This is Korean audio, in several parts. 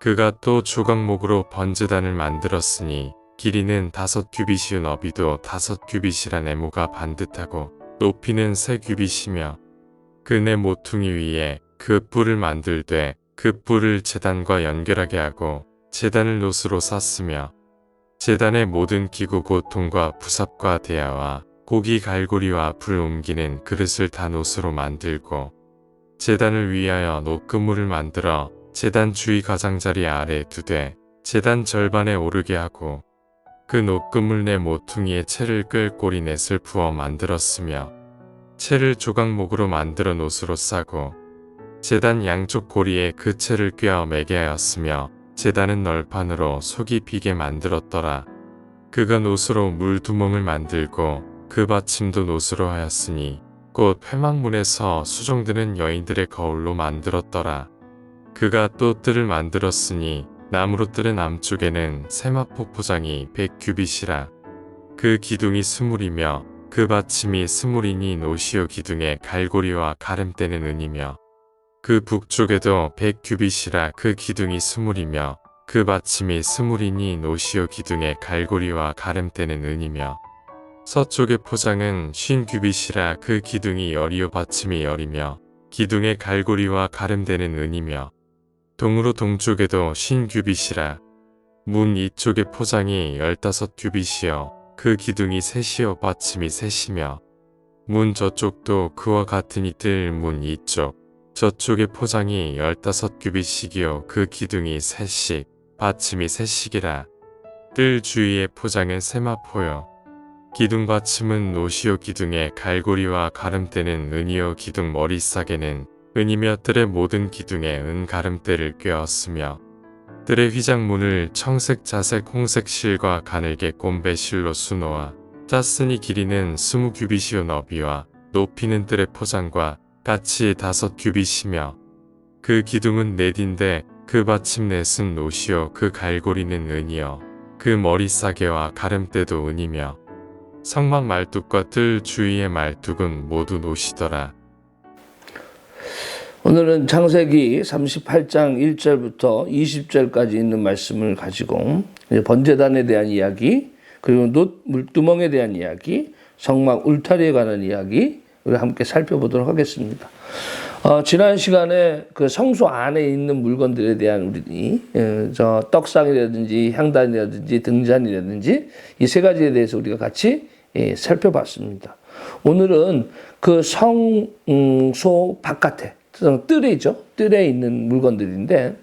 그가 또 조각목으로 번제단을 만들었으니 길이는 다섯 규빗이요 너비도 다섯 규빗이라 네모가 반듯하고 높이는 세 규빗이며 그네 모퉁이 위에 그 뿔을 만들되 그 뿔을 재단과 연결하게 하고 재단을 노스로 쌌으며 재단의 모든 기구 고통과 부삽과 대야와 고기 갈고리와 불 옮기는 그릇을 다 노스로 만들고 재단을 위하여 녹그물을 만들어 재단 주위 가장자리 아래 두되 재단 절반에 오르게 하고 그 녹그물 내 모퉁이에 채를 끌 꼬리 넷을 부어 만들었으며 채를 조각목으로 만들어 노스로 싸고 재단 양쪽 고리에 그 채를 꿰어 매게 하였으며 재단은 널판으로 속이 비게 만들었더라. 그가 노스로 물두멍을 만들고 그 받침도 노스로 하였으니 곧 회막문에서 수종드는 여인들의 거울로 만들었더라. 그가 또 뜰을 만들었으니 나무로 뜰의 남쪽에는 세마포 포장이 백 규빗이라. 그 기둥이 스물이며 그 받침이 스물이니 노시오 기둥의 갈고리와 가름대는 은이며. 그 북쪽에도 백 규빗이라 그 기둥이 스물이며 그 받침이 스물이니 노시오 기둥의 갈고리와 가름대는 은이며. 서쪽의 포장은 쉰 규빗이라 그 기둥이 열이요 받침이 열이며 기둥의 갈고리와 가름대는 은이며 동으로 동쪽에도 쉰 규빗이라. 문 이쪽의 포장이 열다섯 규빗이요. 그 기둥이 셋이요. 받침이 셋이며. 문 저쪽도 그와 같은 이뜰 문 이쪽. 저쪽의 포장이 열다섯 규빗씩이요. 그 기둥이 셋씩 받침이 셋씩이라. 뜰 주위의 포장은 세마포요. 기둥 받침은 노시오 기둥의 갈고리와 가름대는 은이요 기둥 머리싸개는 은이며 뜰의 모든 기둥에 은 가름대를 꿰었으며 뜰의 휘장문을 청색 자색 홍색 실과 가늘게 꼼배 실로 수놓아 짰으니 길이는 스무 규빗이요 너비와 높이는 뜰의 포장과 같이 다섯 규빗이며 그 기둥은 넷인데 그 받침 넷은 노시요 그 갈고리는 은이요 그 머리싸개와 가름대도 은이며 성막 말뚝과 뜰 주위의 말뚝은 모두 노시더라. 오늘은 창세기 38장 1절부터 20절까지 있는 말씀을 가지고 번제단에 대한 이야기, 그리고 놋 물두멍에 대한 이야기, 성막 울타리에 관한 이야기 우리 함께 살펴보도록 하겠습니다. 어, 지난 시간에 그 성소 안에 있는 물건들에 대한 우리 예, 저 떡상이라든지 향단이라든지 등잔이라든지 이 세 가지에 대해서 우리가 같이 예, 살펴봤습니다. 오늘은 그 성소 바깥에 뜰이죠. 뜰에 있는 물건들인데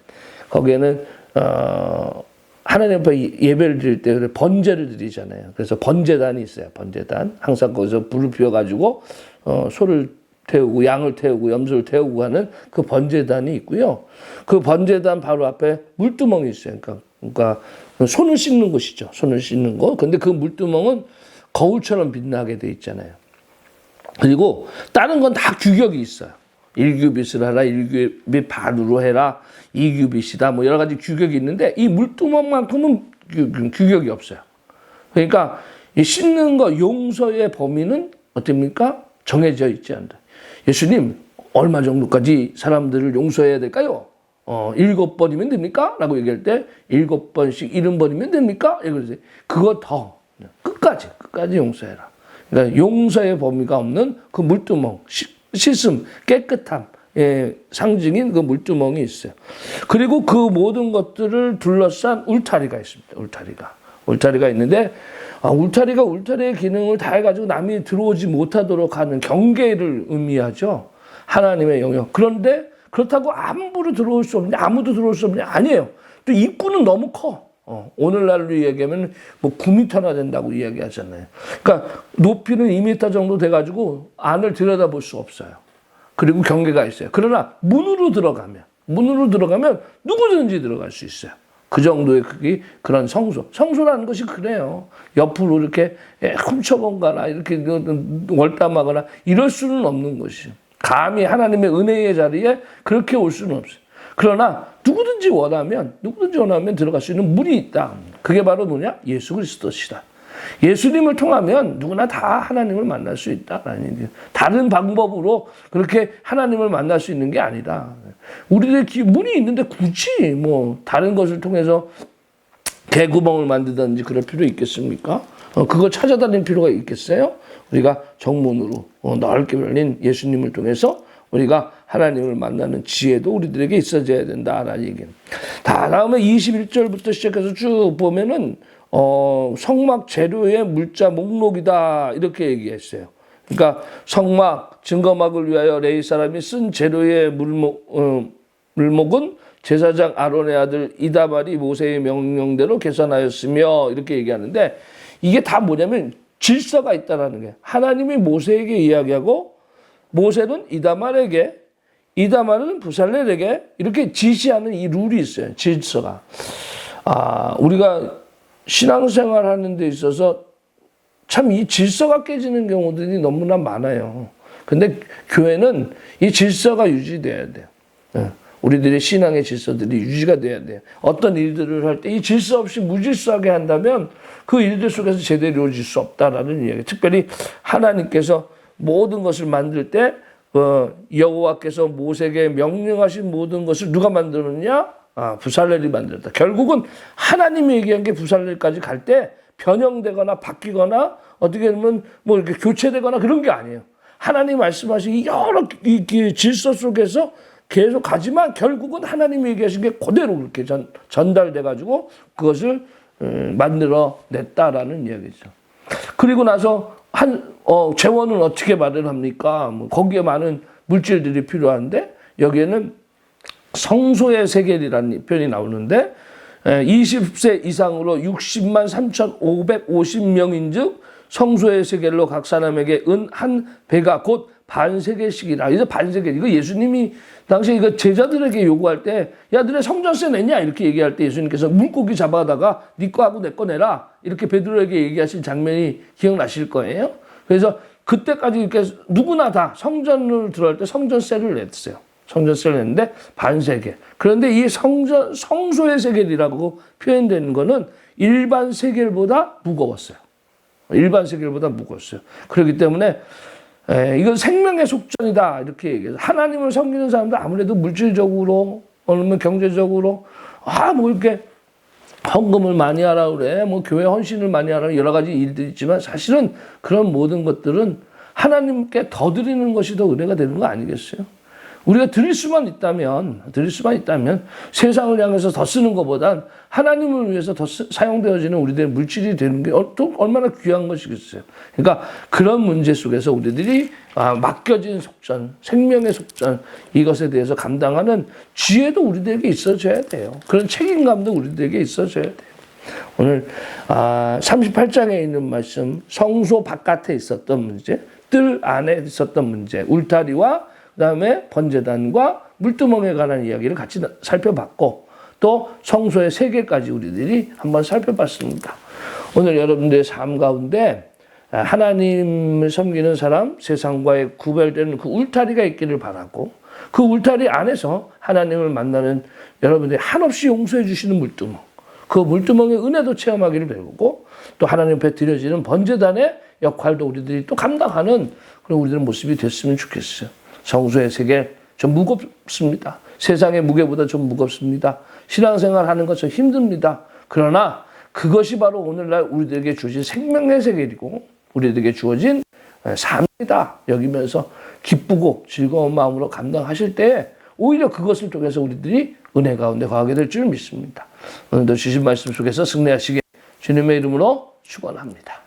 거기에는 어, 하나님 앞에 예배를 드릴 때 번제를 드리잖아요. 그래서 번제단이 있어요. 번제단 항상 거기서 불을 피워가지고 어, 소를 태우고 양을 태우고 염소를 태우고 하는 그 번제단이 있고요. 그 번제단 바로 앞에 물두멍이 있어요. 그러니까, 그러니까 손을 씻는 곳이죠. 손을 씻는 곳. 근데 그 물두멍은 거울처럼 빛나게 돼 있잖아요. 그리고 다른 건 다 규격이 있어요. 1규빗을 하라, 1규빗 반으로 해라, 2규빗이다, 뭐 여러 가지 규격이 있는데 이 물두멍만큼은 규, 규격이 없어요. 그러니까 이 씻는 거 용서의 범위는 어떻습니까? 정해져 있지 않다. 예수님 얼마 정도까지 사람들을 용서해야 될까요? 어, 일곱 번이면 됩니까? 라고 얘기할 때 일곱 번씩 일흔 번이면 됩니까? 이러세요. 그거 더 끝까지 끝까지 용서해라. 그러니까 용서의 범위가 없는 그 물두멍 씻음 깨끗함 의 상징인 그 물두멍이 있어요. 그리고 그 모든 것들을 둘러싼 울타리가 있습니다. 울타리가 울타리가 있는데 아, 울타리가 울타리의 기능을 다 해가지고 남이 들어오지 못하도록 하는 경계를 의미하죠. 하나님의 영역. 그런데 그렇다고 함부로 들어올 수 없냐, 아무도 들어올 수 없냐? 아니에요. 또 입구는 너무 커. 어, 오늘날로 이야기하면 뭐 9m나 된다고 이야기하잖아요. 그러니까 높이는 2m 정도 돼가지고 안을 들여다볼 수 없어요. 그리고 경계가 있어요. 그러나 문으로 들어가면, 문으로 들어가면 누구든지 들어갈 수 있어요. 그 정도의 크기, 그런 성소. 성소라는 것이 그래요. 옆으로 이렇게 훔쳐본거나 이렇게 월담하거나 이럴 수는 없는 것이죠. 감히 하나님의 은혜의 자리에 그렇게 올 수는 없어요. 그러나 누구든지 원하면 누구든지 원하면 들어갈 수 있는 문이 있다. 그게 바로 뭐냐? 예수 그리스도시다. 예수님을 통하면 누구나 다 하나님을 만날 수 얘기예요. 다른 방법으로 그렇게 하나님을 만날 수 있는 게 아니라 우리들 기- 문이 있는데 굳이 뭐 다른 것을 통해서 개구멍을 만들든지 그럴 필요 있겠습니까? 어, 그걸 찾아다닐 필요가 있겠어요? 우리가 정문으로 어, 넓게 열린 예수님을 통해서 우리가 하나님을 만나는 지혜도 우리들에게 있어져야 된다라는. 다 다음에 21절부터 시작해서 쭉 보면은 어, 성막 재료의 물자 목록이다 이렇게 얘기했어요. 그러니까 성막 증거막을 위하여 레이 사람이 쓴 재료의 물목 어, 물목은 제사장 아론의 아들 이다발이 모세의 명령대로 계산하였으며 이렇게 얘기하는데 이게 다 뭐냐면 질서가 있다라는 게 하나님이 모세에게 이야기하고 모세는 이다말에게 이다말은 부살렐에게 이렇게 지시하는 이 룰이 있어요. 질서가. 아, 우리가 신앙생활 하는 데 있어서 참 이 질서가 깨지는 경우들이 너무나 많아요. 근데 교회는 이 질서가 유지돼야 돼요. 예. 우리들의 신앙의 질서들이 유지가 돼야 돼요. 어떤 일들을 할 때 이 질서 없이 무질서하게 한다면 그 일들 속에서 제대로 이루어질 수 없다라는 이야기. 특별히 하나님께서 모든 것을 만들 때 어, 여호와께서 모세에게 명령하신 모든 것을 누가 만들었냐? 아, 부살렐이 만들었다. 결국은 하나님이 얘기한 게 부살렐까지 갈 때 변형되거나 바뀌거나 어떻게 보면 뭐 이렇게 교체되거나 그런 게 아니에요. 하나님 말씀하신 이 여러 이, 이 질서 속에서 계속 가지만 결국은 하나님이 얘기하신 게 그대로 그렇게 전, 전달돼 가지고 그것을 음, 만들어 냈다라는 이야기죠. 그리고 나서 한 어, 재원은 어떻게 마련합니까? 뭐 거기에 많은 물질들이 필요한데 여기에는 성소의 세계이라는 표현이 나오는데 20세 이상으로 60만 3,550명인 즉 성소의 세계로 각 사람에게 은 한 배가 곧 반세계씩이라. 이제 반세계. 이거 예수님이 당시에 이거 제자들에게 요구할 때, 야, 너네 성전세 냈냐? 이렇게 얘기할 때 예수님께서 물고기 잡아다가 네 거하고 내 거 내라. 이렇게 베드로에게 얘기하신 장면이 기억나실 거예요. 그래서 그때까지 이렇게 누구나 다 성전을 들어갈 때 성전세를 냈어요. 성전세를 냈는데 반세계. 그런데 이 성전, 성소의 세계이라고 표현되는 거는 일반 세계보다 무거웠어요. 일반 세계보다 무거웠어요. 그렇기 때문에 에, 이건 생명의 속전이다 이렇게 얘기해서 하나님을 섬기는 사람도 아무래도 물질적으로 아니면 경제적으로 아 뭐 이렇게 헌금을 많이 하라 그래 뭐 교회 헌신을 많이 하라 여러 가지 일들이 있지만 사실은 그런 모든 것들은 하나님께 더 드리는 것이 더 은혜가 되는 거 아니겠어요? 우리가 드릴 수만 있다면, 드릴 수만 있다면 세상을 향해서 더 쓰는 것보단 하나님을 위해서 더 쓰- 사용되어지는 우리들의 물질이 되는 게 얼마나 귀한 것이겠어요. 그러니까 그런 문제 속에서 우리들이 아, 맡겨진 속전, 생명의 속전, 이것에 대해서 감당하는 지혜도 우리들에게 있어줘야 돼요. 그런 책임감도 우리들에게 있어줘야 돼요. 오늘 아, 38장에 있는 말씀 성소 바깥에 있었던 문제, 뜰 안에 있었던 문제, 울타리와 그다음에 번제단과 물두멍에 관한 이야기를 같이 나- 살펴봤고 또 성소의 세계까지 우리들이 한번 살펴봤습니다. 오늘 여러분들의 삶 가운데 아, 하나님을 섬기는 사람, 세상과의 구별되는 그 울타리가 있기를 바라고 그 울타리 안에서 하나님을 만나는 여러분들이 한없이 용서해 주시는 물두멍 그 물두멍의 은혜도 체험하기를 배우고 또 하나님 앞에 드려지는 번제단의 역할도 우리들이 또 감당하는 그런 우리들의 모습이 됐으면 좋겠어요. 성소의 세계 좀 무겁습니다. 세상의 무게보다 좀 무겁습니다. 신앙생활 하는 것좀 힘듭니다. 그러나 그것이 바로 오늘날 우리들에게 주어진 생명의 세계이고 우리들에게 주어진 삶이다 여기면서 기쁘고 즐거운 마음으로 감당하실 때 오히려 그것을 통해서 우리들이 은혜 가운데 거하게 될 줄 믿습니다. 오늘도 주신 말씀 속에서 승리하시게 주님의 이름으로 축원합니다.